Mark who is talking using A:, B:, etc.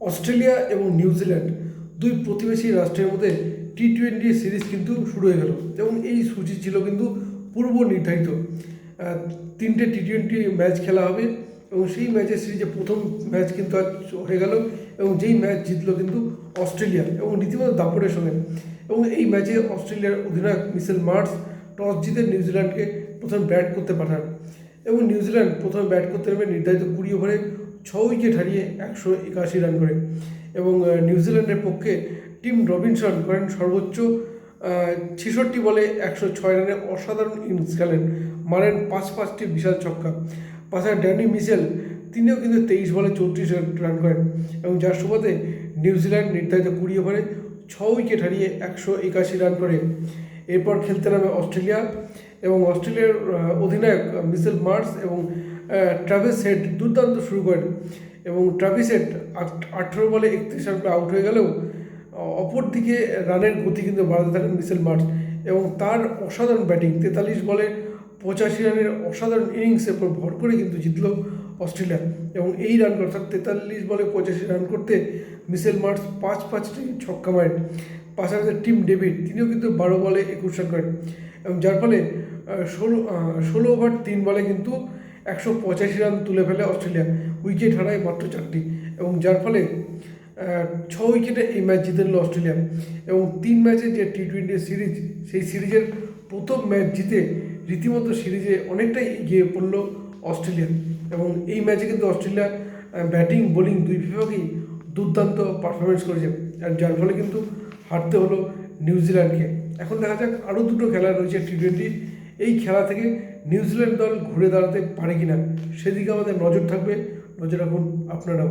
A: Australia এবং New Zealand দুই প্রতিবেশী রাষ্ট্রের মধ্যে টি টোয়েন্টি সিরিজ কিন্তু শুরু হয়ে গেল। এবং এই সূচি ছিল কিন্তু পূর্ব নির্ধারিত। তিনটে টি টোয়েন্টি ম্যাচ খেলা হবে এবং সেই ম্যাচের সিরিজে প্রথম ম্যাচ কিন্তু আজ হয়ে গেল এবং যেই ম্যাচ জিতলো কিন্তু অস্ট্রেলিয়া এবং রীতিমতো দাপটের সঙ্গে। এবং এই ম্যাচে অস্ট্রেলিয়ার অধিনায়ক মিসেল মার্স টস জিতে নিউজিল্যান্ডকে প্রথম ব্যাট করতে পাঠান। এবং নিউজিল্যান্ড প্রথমে ব্যাট করতে নেমে নির্ধারিত কুড়ি ওভারে ছ উইকেট হারিয়ে একশো একাশি রান করে এবং নিউজিল্যান্ডের পক্ষে টিম রবিনসন করেন সর্বোচ্চ ছেষট্টি বলে একশো ছয় রানে অসাধারণ ইনিংস খেলেন। মারেন পাঁচ পাঁচটি বিশাল ছক্কা। পাশাপাশি ড্যানি মিচেল তিনিও কিন্তু তেইশ বলে চৌত্রিশ রান করেন এবং যার সুবাদে নিউজিল্যান্ড নির্ধারিত কুড়ি ওভারে ছ উইকেট হারিয়ে একশো একাশি রান করে। এরপর খেলতে নামে অস্ট্রেলিয়া এবং অস্ট্রেলিয়ার অধিনায়ক মিসেল মার্স এবং ট্রাভিস হেড দুর্দান্ত শুরু করেন এবং ট্রাভিস হেড আঠেরো বলে একত্রিশ রান করে আউট হয়ে গেলেও অপরদিকে রানের গতি কিন্তু বাড়াতে থাকেন মিসেল মার্চ এবং তার অসাধারণ ব্যাটিং, তেতাল্লিশ বলে পঁচাশি রানের অসাধারণ ইনিংসের উপর ভর করে কিন্তু জিতল অস্ট্রেলিয়া এবং এই রান অর্থাৎ তেতাল্লিশ বলে পঁচাশি রান করতে মিসেল মার্স পাঁচ পাঁচটি ছক্কা মারেন। পাশাপাশি টিম ডেভিড, তিনিও কিন্তু বারো বলে একুশ রান করেন এবং যার ফলে ষোলো ষোলো ওভার তিন বলে কিন্তু একশো পঁচাশি রান তুলে ফেলে অস্ট্রেলিয়া উইকেট হারায় মাত্র চারটি এবং যার ফলে ছ উইকেটে এই ম্যাচ জিতে নিল অস্ট্রেলিয়া এবং তিন ম্যাচের যে টি টোয়েন্টি সিরিজ, সেই সিরিজের প্রথম ম্যাচ জিতে রীতিমতো সিরিজে অনেকটাই এগিয়ে পড়ল অস্ট্রেলিয়া এবং এই ম্যাচে কিন্তু অস্ট্রেলিয়া ব্যাটিং, বোলিং দুই বিভাগেই দুর্দান্ত পারফরমেন্স করেছে আর যার ফলে কিন্তু হারতে হলো নিউজিল্যান্ডকে। এখন দেখা যাক আরও দুটো খেলা রয়েছে টি টোয়েন্টি এই খেলা থেকে নিউজিল্যান্ড দল ঘুরে দাঁড়াতে পারে কিনা, সেদিকে আমাদের নজর থাকবে। নজর রাখুন আপনারাও।